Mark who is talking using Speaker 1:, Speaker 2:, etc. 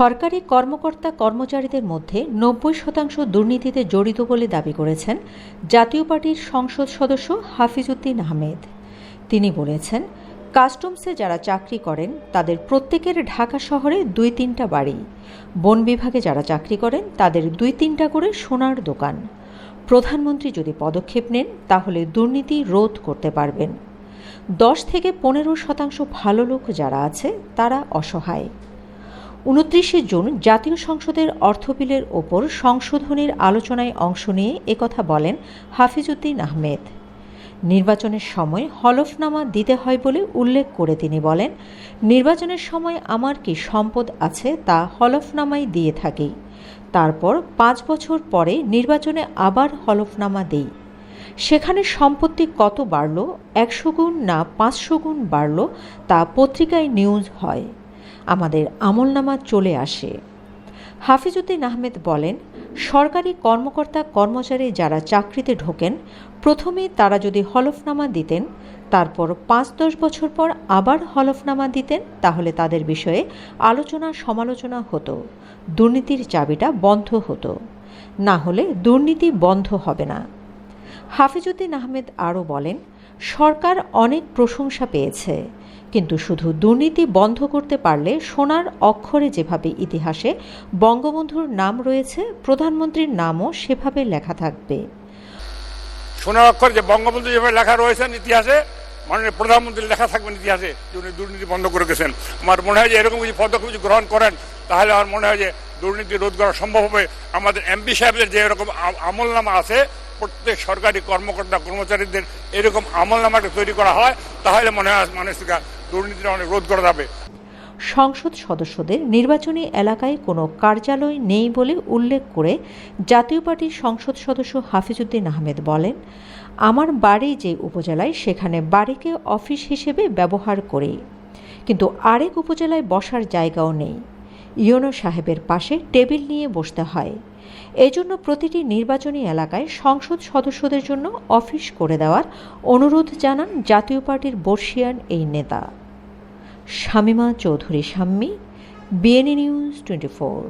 Speaker 1: সরকারি কর্মকর্তা কর্মচারীদের মধ্যে নব্বই শতাংশ দুর্নীতিতে জড়িত বলে দাবি করেছেন জাতীয় পার্টির সংসদ সদস্য হাফিজউদ্দিন আহমেদ। তিনি বলেছেন, কাস্টমসে যারা চাকরি করেন, তাদের প্রত্যেকের ঢাকা শহরে দুই তিনটা বাড়ি। বন বিভাগে যারা চাকরি করেন, তাদের দুই তিনটা করে সোনার দোকান। প্রধানমন্ত্রী যদি পদক্ষেপ নেন, তাহলে দুর্নীতি রোধ করতে পারবেন। দশ থেকে পনেরো শতাংশ ভালো লোক যারা আছে, তারা অসহায়। উনত্রিশে জুন জাতীয় সংসদের অর্থ বিলের ওপর সংশোধনের আলোচনায় অংশ নিয়ে একথা বলেন হাফিজউদ্দিন আহমেদ। নির্বাচনের সময় হলফনামা দিতে হয় বলে উল্লেখ করে তিনি বলেন, নির্বাচনের সময় আমার কি সম্পদ আছে তা হলফনামাই দিয়ে থাকি। তারপর পাঁচ বছর পরে নির্বাচনে আবার হলফনামা দেই। সেখানে সম্পত্তি কত বাড়ল? একশো গুণ না পাঁচশো গুণ বাড়ল তা পত্রিকায় নিউজ হয়। আমাদের আমলনামা চলে আসে। হাফিজউদ্দিন আহমেদ বলেন, সরকারি কর্মকর্তা কর্মচারী যারা চাকরিতে ঢোকেন, প্রথমে তারা যদি হলফনামা দিতেন, তারপর পাঁচ দশ বছর পর আবার হলফনামা দিতেন, তাহলে তাদের বিষয়ে আলোচনা সমালোচনা হতো, দুর্নীতির চাবিটা বন্ধ হতো। না হলে দুর্নীতি বন্ধ হবে না। হাফিজউদ্দিন আহমেদ আরও বলেন সরকার অনেক প্রশংসা পেয়েছে। কিন্তু শুধু দুর্নীতি বন্ধ করতে পারলে সোনার অক্ষরে যেভাবে ইতিহাসে বঙ্গবন্ধুর নাম রয়েছে, প্রধানমন্ত্রীর নামও সেভাবে লেখা থাকবে।
Speaker 2: সোনার অক্ষর যে বঙ্গবন্ধু যেভাবে লেখা রয়েছেন ইতিহাসে, মাননীয় প্রধানমন্ত্রী লেখা থাকবেন ইতিহাসে, যে উনি দুর্নীতি বন্ধ করে গেছেন। আমার মনে হয় যে এরকম কিছু পদক্ষেপ যদি গ্রহণ করেন, তাহলে আমার মনে হয় যে দুর্নীতি রোধ করা সম্ভব হবে। আমাদের এমপি সাহেবদের যে এরকম আ- আমলনামা আছে প্রত্যেক সরকারি কর্মকর্তা, কর্মচারীদের এরকম আমল আমলনামাটা তৈরি করা হয়, তাহলে মনে হয় মানুষকে দুর্নীতিটা অনেক রোধ করা যাবে।
Speaker 1: সংসদ সদস্যদের নির্বাচনী এলাকায় কোনো কার্যালয় নেই বলে উল্লেখ করে জাতীয় পার্টির সংসদ সদস্য হাফিজউদ্দিন আহমেদ বলেন, আমার বাড়ি যে উপজেলায়, সেখানে বাড়িকে অফিস হিসেবে ব্যবহার করি। কিন্তু আরেক উপজেলায় বসার জায়গাও নেই। ইউনো সাহেবের পাশে টেবিল নিয়ে বসতে হয়। এজন্য প্রতিটি নির্বাচনী এলাকায় সংসদ সদস্যদের জন্য অফিস করে দেওয়ার অনুরোধ জানান জাতীয় পার্টির বর্ষিয়ান এই নেতা। Shamima Chowdhury Shammi BNA news twenty four.